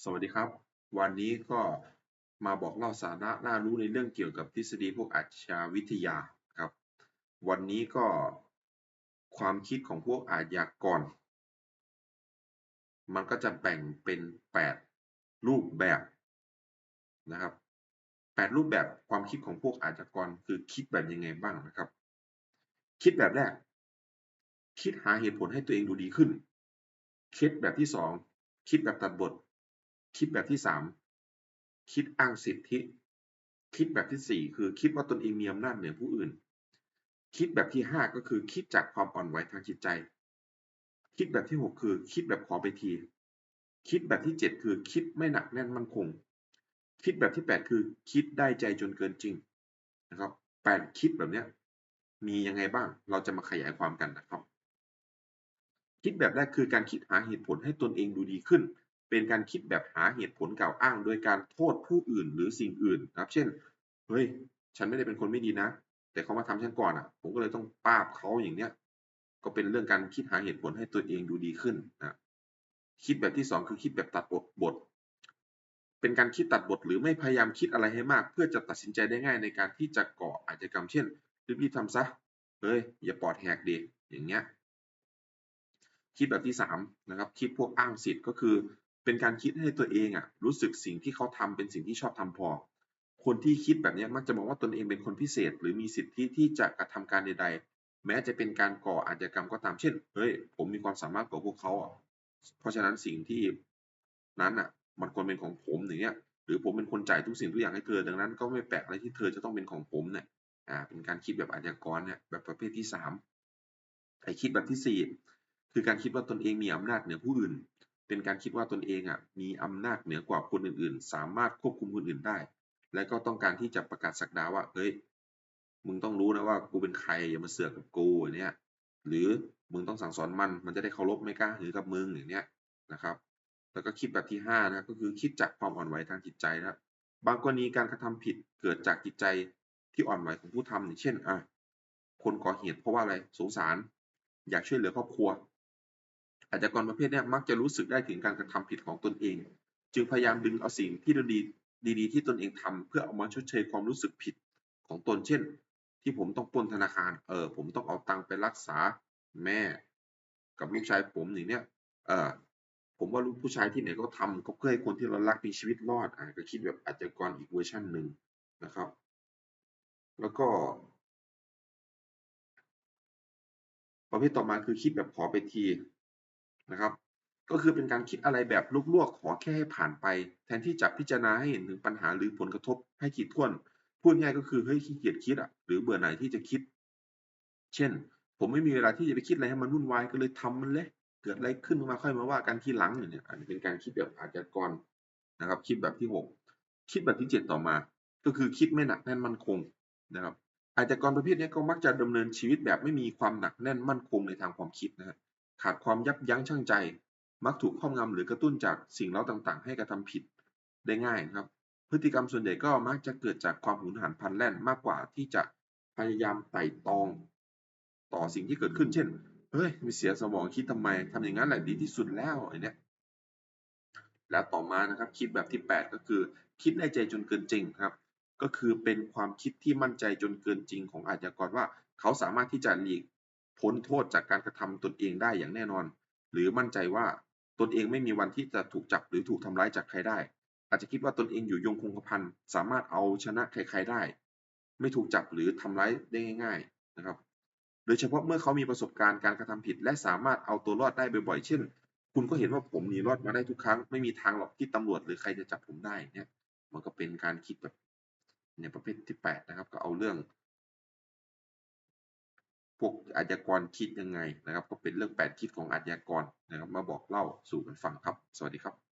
สวัสดีครับ วันนี้ก็มาบอกเล่าสาระน่ารู้ในเรื่องเกี่ยวกับทฤษฎีพวกอาชญาวิทยาครับ วันนี้ก็ความคิดของพวกอาชญากร มันก็จะแบ่งเป็น 8 รูปแบบนะครับ 8 รูปแบบความคิดของพวกอาชญากรคือคิดแบบยังไงบ้างนะครับ คิดแบบแรก คิดหาเหตุผลให้ตัวเองดูดีขึ้น คิดแบบที่ 2 คิดแบบตัดบท คิดแบบที่3คิดอ้างสิทธิ คิดแบบที่4คือคิดว่าตนเองมีอำนาจเหนือผู้อื่น คิดแบบที่5ก็คือคิดจากความอ่อนไหวทางจิตใจ คิดแบบที่6คือคิดแบบขอไปที คิดแบบที่7คือคิดไม่หนักแน่นมั่นคง คิดแบบที่8คือคิดได้ใจจนเกินจริงนะครับ8คิดแบบนี้มียังไงบ้าง เราจะมาขยายความกันนะครับ คิดแบบแรกคือการคิดหาเหตุผลให้ตนเองดูดีขึ้น เป็นการคิดแบบหาเหตุผลกล่าวอ้าง โดยการโทษผู้อื่นหรือสิ่งอื่นนะครับ เช่น เฮ้ย ฉันไม่ได้เป็นคนไม่ดีนะ แต่เขามาทำฉันก่อนอะ ผมก็เลยต้องป้าบเขาอย่างเนี้ย ก็เป็นเรื่องการคิดหาเหตุผลให้ตัวเองดูดีขึ้นนะคิดแบบที่ 2 คือคิดแบบตัดบทบท เป็นการคิดตัดบทหรือไม่พยายามคิดอะไรให้มาก เพื่อจะตัดสินใจได้ง่ายในการที่จะก่ออาชญากรรม เช่น รีบๆทำซะ เฮ้ย อย่าปอดแหกดีอย่างเงี้ย คิดแบบที่3นะครับ คิดพวกอ้างสิทธิ์ก็คือ เป็นการคิดให้ตัวเองอะรู้สึกสิ่งที่เขาทำเป็นสิ่งที่ชอบทำพอ คนที่คิดแบบนี้มักจะมองว่าตนเองเป็นคนพิเศษ หรือมีสิทธิที่จะกระทำการใด ๆ แม้จะเป็นการก่ออาชญากรรมก็ตามเช่นเฮ้ยผมมีความสามารถกว่าพวกเขาอะเพราะฉะนั้นสิ่งที่นั้นอะ มันควรเป็นของผมอย่างเงี้ยหรือผมเป็นคนจ่ายทุกสิ่งทุกอย่างให้เธอ ดังนั้นก็ไม่แปลกอะไรที่เธอจะต้องเป็นของผมเนี่ยอ่าเป็นการคิดแบบอาชญากรเนี่ยแบบประเภทที่สามไอ้คิดแบบที่สี่คือการคิดว่าตนเองมีอำนาจเหนือผู้อื่น เป็นการคิดว่าตนเองอะมีอำนาจเหนือกว่าคนอื่นๆ สามารถควบคุมคนอื่นได้ และก็ต้องการที่จะประกาศสักดาว่าเฮ้ยมึงต้องรู้นะว่ากูเป็นใครอย่ามาเสือกกับกูเนี่ยหรือมึงต้องสั่งสอนมันมันจะได้เคารพไม่กล้าหือกับมึงอย่างเนี้ยนะครับ แล้วก็คิดแบบที่5นะก็คือคิดจากความอ่อนไหวทางจิตใจนะครับบางกรณีการกระทำผิดเกิดจากจิตใจที่อ่อนไหวของผู้ทำอย่างเช่นอะคนก่อเหตุเพราะว่าอะไรสงสาร อยากช่วยเหลือครอบครัว อาชญากรประเภทนี้มักจะรู้สึกได้ถึงการกระทำผิดของตนเอง จึงพยายามดึงเอาสิ่งที่ดีดีๆที่ตนเองทำเพื่อเอามาชดเชยความรู้สึกผิดของตนเช่น ที่ผมต้องปล้นธนาคารเออผมต้องเอาตังค์ไปรักษาแม่ กับลูกชายผมอย่างเนี้ยเออผมว่าลูกผู้ชายที่ไหนก็ทำก็เพื่อให้คนที่เรารักมีชีวิตรอดอ่าก็คิดแบบอาชญากรอีกเวอร์ชันหนึ่งนะครับ แล้วก็ประเภทต่อมาคือคิดแบบขอไปที นะครับ ก็คือเป็นการคิดอะไรแบบลวกๆ ขอแค่ให้ผ่านไป แทนที่จะพิจารณาให้เห็นถึงปัญหาหรือผลกระทบให้คิดท่วน พูดง่ายก็คือเฮ้ยขี้เกียจคิดอะหรือเบื่อหน่ายที่จะคิด เช่น ผมไม่มีเวลาที่จะไปคิดอะไรให้มันวุ่นวายก็เลยทำมันเลยเกิดอะไรขึ้นมาค่อยมาว่ากันทีหลังเนี่ยอันนี้เป็นการคิดแบบอาจจะกรนะครับ คิดแบบที่หกคิดแบบที่เจ็ดต่อมา ก็คือคิดไม่หนักแน่นมั่นคงนะครับอาจจะกรประเภทนี้ก็มักจะดำเนินชีวิตแบบไม่มีความหนักแน่นมั่นคงในทางความคิดนะครับ ขาดความยับยั้งชั่งใจ มักถูกครอบงำหรือกระตุ้นจากสิ่งเร้าต่างๆ ให้กระทำผิดได้ง่ายครับ พฤติกรรมส่วนใหญ่ก็มักจะเกิดจากความหุนหันพลันแล่นมากกว่าที่จะพยายามไต่ตอง ต่อสิ่งที่เกิดขึ้น เช่น เฮ้ยไม่เสียสมองคิดทำไมทำอย่างนั้นแหละดีที่สุดแล้วไอ้นี่แล้วต่อมานะครับคิดแบบที่ 8 ก็คือ คิดได้ใจจนเกินจริงครับ ก็คือเป็นความคิดที่มั่นใจจนเกินจริงของอาชญากรว่า เขาสามารถที่จะหลีก พ้นโทษจากการกระทำตนเองได้อย่างแน่นอน หรือมั่นใจว่าตนเองไม่มีวันที่จะถูกจับหรือถูกทำร้ายจากใครได้ อาจจะคิดว่าตนเองอยู่ยงคงกระพันสามารถเอาชนะใครๆได้ ไม่ถูกจับหรือทำร้ายได้ง่าย ๆนะครับ โดยเฉพาะเมื่อเขามีประสบการณ์การกระทำผิด และสามารถเอาตัวรอดได้บ่อยๆ เช่น คุณก็เห็นว่าผมหนีรอดมาได้ทุกครั้ง ไม่มีทางหรอกที่ตำรวจหรือใครจะจับผมได้เนี่ย มันก็เป็นการคิดแบบในประเภทที่ 8 นะครับ ก็เอาเรื่อง พวกอาชญากรคิดยังไงนะครับ ก็เป็นเรื่องแปดคิดของอาชญากรนะครับ มาบอกเล่าสู่กันฟังครับ สวัสดีครับ